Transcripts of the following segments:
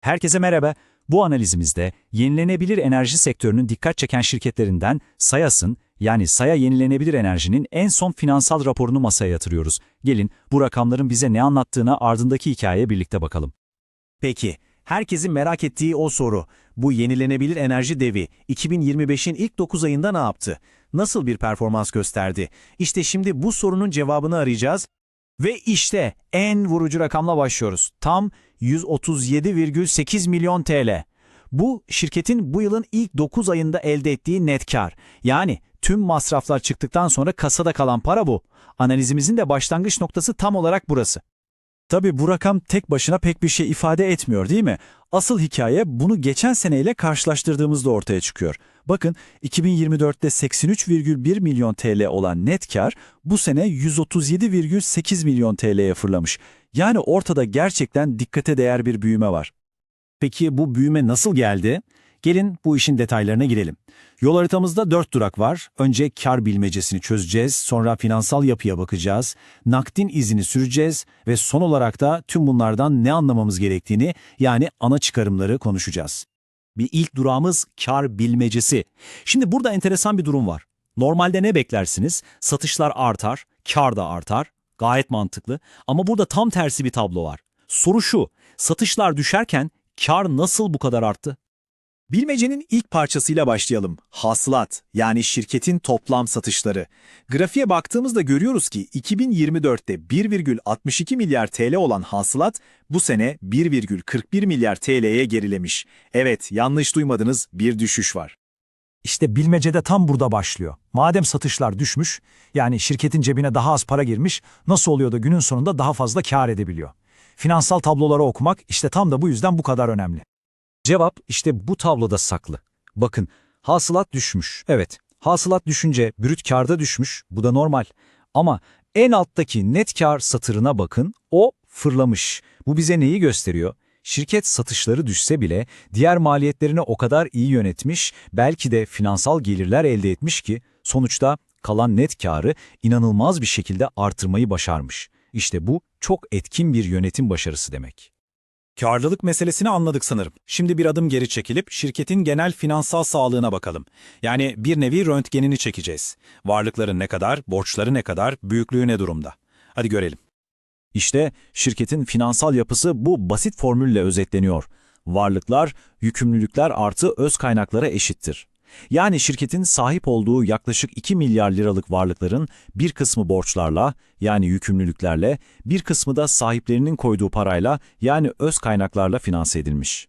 Herkese merhaba. Bu analizimizde yenilenebilir enerji sektörünün dikkat çeken şirketlerinden Sayas'ın yani Saya Yenilenebilir Enerji'nin en son finansal raporunu masaya yatırıyoruz. Gelin bu rakamların bize ne anlattığına ardındaki hikayeye birlikte bakalım. Peki, herkesin merak ettiği o soru. Bu yenilenebilir enerji devi 2025'in ilk 9 ayında ne yaptı? Nasıl bir performans gösterdi? İşte şimdi bu sorunun cevabını arayacağız. Ve işte en vurucu rakamla başlıyoruz. Tam 137,8 milyon TL. Bu şirketin bu yılın ilk 9 ayında elde ettiği net kar. Yani tüm masraflar çıktıktan sonra kasada kalan para bu. Analizimizin de başlangıç noktası tam olarak burası. Tabii bu rakam tek başına pek bir şey ifade etmiyor değil mi? Asıl hikaye bunu geçen seneyle karşılaştırdığımızda ortaya çıkıyor. Bakın 2024'te 83,1 milyon TL olan net kar bu sene 137,8 milyon TL'ye fırlamış. Yani ortada gerçekten dikkate değer bir büyüme var. Peki bu büyüme nasıl geldi? Gelin bu işin detaylarına girelim. Yol haritamızda 4 durak var. Önce kar bilmecesini çözeceğiz, sonra finansal yapıya bakacağız, nakdin izini süreceğiz ve son olarak da tüm bunlardan ne anlamamız gerektiğini yani ana çıkarımları konuşacağız. Bir ilk durağımız kar bilmecesi. Şimdi burada enteresan bir durum var. Normalde ne beklersiniz? Satışlar artar, kar da artar. Gayet mantıklı. Ama burada tam tersi bir tablo var. Soru şu, satışlar düşerken kar nasıl bu kadar arttı? Bilmecenin ilk parçasıyla başlayalım. Hasılat, yani şirketin toplam satışları. Grafiğe baktığımızda görüyoruz ki 2024'te 1,62 milyar TL olan hasılat bu sene 1,41 milyar TL'ye gerilemiş. Evet, yanlış duymadınız, bir düşüş var. İşte bilmece de tam burada başlıyor. Madem satışlar düşmüş, yani şirketin cebine daha az para girmiş, nasıl oluyor da günün sonunda daha fazla kar edebiliyor? Finansal tabloları okumak işte tam da bu yüzden bu kadar önemli. Cevap işte bu tabloda saklı. Bakın, hasılat düşmüş. Evet, hasılat düşünce brüt karda düşmüş. Bu da normal. Ama en alttaki net kar satırına bakın, o fırlamış. Bu bize neyi gösteriyor? Şirket satışları düşse bile diğer maliyetlerini o kadar iyi yönetmiş, belki de finansal gelirler elde etmiş ki sonuçta kalan net karı inanılmaz bir şekilde artırmayı başarmış. İşte bu çok etkin bir yönetim başarısı demek. Karlılık meselesini anladık sanırım. Şimdi bir adım geri çekilip şirketin genel finansal sağlığına bakalım. Yani bir nevi röntgenini çekeceğiz. Varlıkları ne kadar, borçları ne kadar, büyüklüğü ne durumda? Hadi görelim. İşte şirketin finansal yapısı bu basit formülle özetleniyor. Varlıklar, yükümlülükler artı öz kaynaklara eşittir. Yani şirketin sahip olduğu yaklaşık 2 milyar liralık varlıkların bir kısmı borçlarla yani yükümlülüklerle, bir kısmı da sahiplerinin koyduğu parayla yani öz kaynaklarla finanse edilmiş.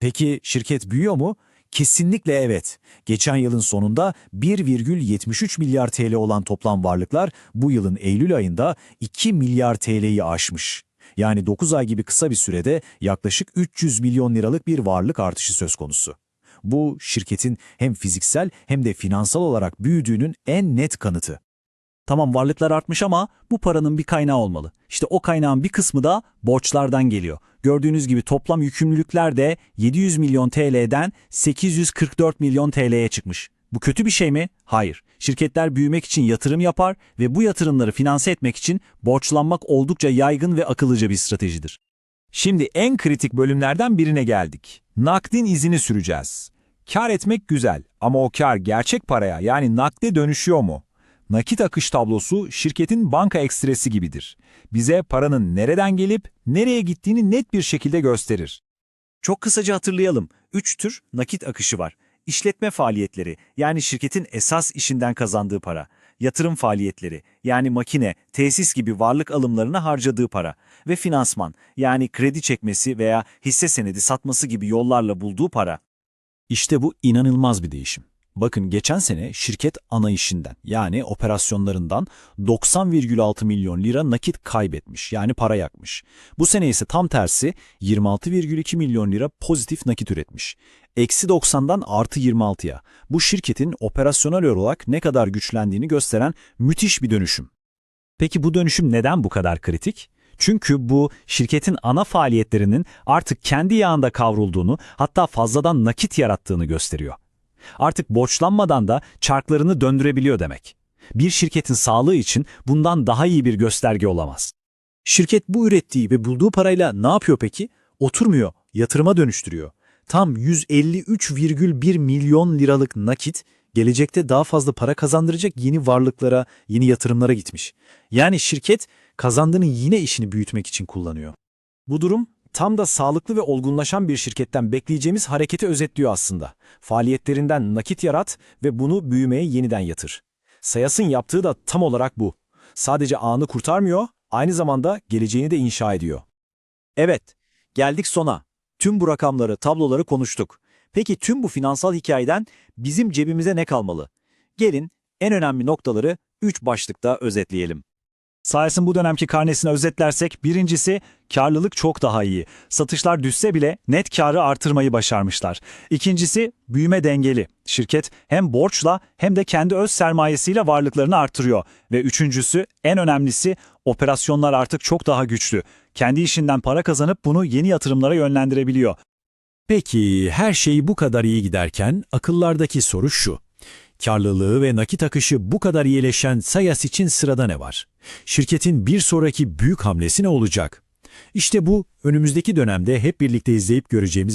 Peki şirket büyüyor mu? Kesinlikle evet. Geçen yılın sonunda 1,73 milyar TL olan toplam varlıklar bu yılın Eylül ayında 2 milyar TL'yi aşmış. Yani 9 ay gibi kısa bir sürede yaklaşık 300 milyon liralık bir varlık artışı söz konusu. Bu şirketin hem fiziksel hem de finansal olarak büyüdüğünün en net kanıtı. Tamam varlıklar artmış ama bu paranın bir kaynağı olmalı. İşte o kaynağın bir kısmı da borçlardan geliyor. Gördüğünüz gibi toplam yükümlülükler de 700 milyon TL'den 844 milyon TL'ye çıkmış. Bu kötü bir şey mi? Hayır. Şirketler büyümek için yatırım yapar ve bu yatırımları finanse etmek için borçlanmak oldukça yaygın ve akıllıca bir stratejidir. Şimdi en kritik bölümlerden birine geldik. Nakdin izini süreceğiz. Kar etmek güzel ama o kar gerçek paraya yani nakde dönüşüyor mu? Nakit akış tablosu şirketin banka ekstresi gibidir. Bize paranın nereden gelip nereye gittiğini net bir şekilde gösterir. Çok kısaca hatırlayalım. 3 tür nakit akışı var. İşletme faaliyetleri yani şirketin esas işinden kazandığı para. Yatırım faaliyetleri yani makine, tesis gibi varlık alımlarına harcadığı para. Ve finansman yani kredi çekmesi veya hisse senedi satması gibi yollarla bulduğu para. İşte bu inanılmaz bir değişim. Bakın geçen sene şirket ana işinden yani operasyonlarından 90,6 milyon lira nakit kaybetmiş yani para yakmış. Bu sene ise tam tersi 26,2 milyon lira pozitif nakit üretmiş. Eksi 90'dan artı 26'ya. Bu şirketin operasyonel olarak ne kadar güçlendiğini gösteren müthiş bir dönüşüm. Peki bu dönüşüm neden bu kadar kritik? Çünkü bu şirketin ana faaliyetlerinin artık kendi yağında kavrulduğunu hatta fazladan nakit yarattığını gösteriyor. Artık borçlanmadan da çarklarını döndürebiliyor demek. Bir şirketin sağlığı için bundan daha iyi bir gösterge olamaz. Şirket bu ürettiği ve bulduğu parayla ne yapıyor peki? Oturmuyor, yatırıma dönüştürüyor. Tam 153,1 milyon liralık nakit gelecekte daha fazla para kazandıracak yeni varlıklara, yeni yatırımlara gitmiş. Yani şirket kazandığını yine işini büyütmek için kullanıyor. Bu durum tam da sağlıklı ve olgunlaşan bir şirketten bekleyeceğimiz hareketi özetliyor aslında. Faaliyetlerinden nakit yarat ve bunu büyümeye yeniden yatır. Sayas'ın yaptığı da tam olarak bu. Sadece anı kurtarmıyor, aynı zamanda geleceğini de inşa ediyor. Evet, geldik sona. Tüm bu rakamları, tabloları konuştuk. Peki tüm bu finansal hikayeden bizim cebimize ne kalmalı? Gelin en önemli noktaları 3 başlıkta özetleyelim. Sayes'in bu dönemki karnesini özetlersek birincisi karlılık çok daha iyi. Satışlar düşse bile net karı artırmayı başarmışlar. İkincisi büyüme dengeli. Şirket hem borçla hem de kendi öz sermayesiyle varlıklarını artırıyor. Ve üçüncüsü en önemlisi operasyonlar artık çok daha güçlü. Kendi işinden para kazanıp bunu yeni yatırımlara yönlendirebiliyor. Peki her şey bu kadar iyi giderken akıllardaki soru şu. Karlılığı ve nakit akışı bu kadar iyileşen Sayas için sırada ne var? Şirketin bir sonraki büyük hamlesi ne olacak? İşte bu önümüzdeki dönemde hep birlikte izleyip göreceğimiz bir